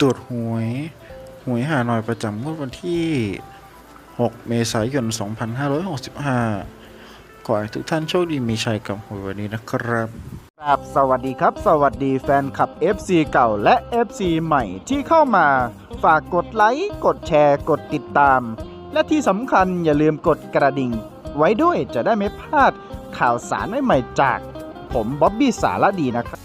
ตรวจหวย หวยหาหน่อยประจำงวดวันที่ 6 เมษายน 2565 ขอให้ทุกท่านโชคดีมีชัยกับหวยวันนี้นะครับครับสวัสดีครับ สวัสดีแฟนคลับ FC เก่าและ FC ใหม่ที่เข้ามา ฝากกดไลค์กดแชร์กดติดตาม และที่สำคัญอย่าลืมกดกระดิ่ง ไว้ด้วยจะได้ไม่พลาดข่าวสารใหม่ๆจาก ผมบ๊อบบี้สารดีนะครับ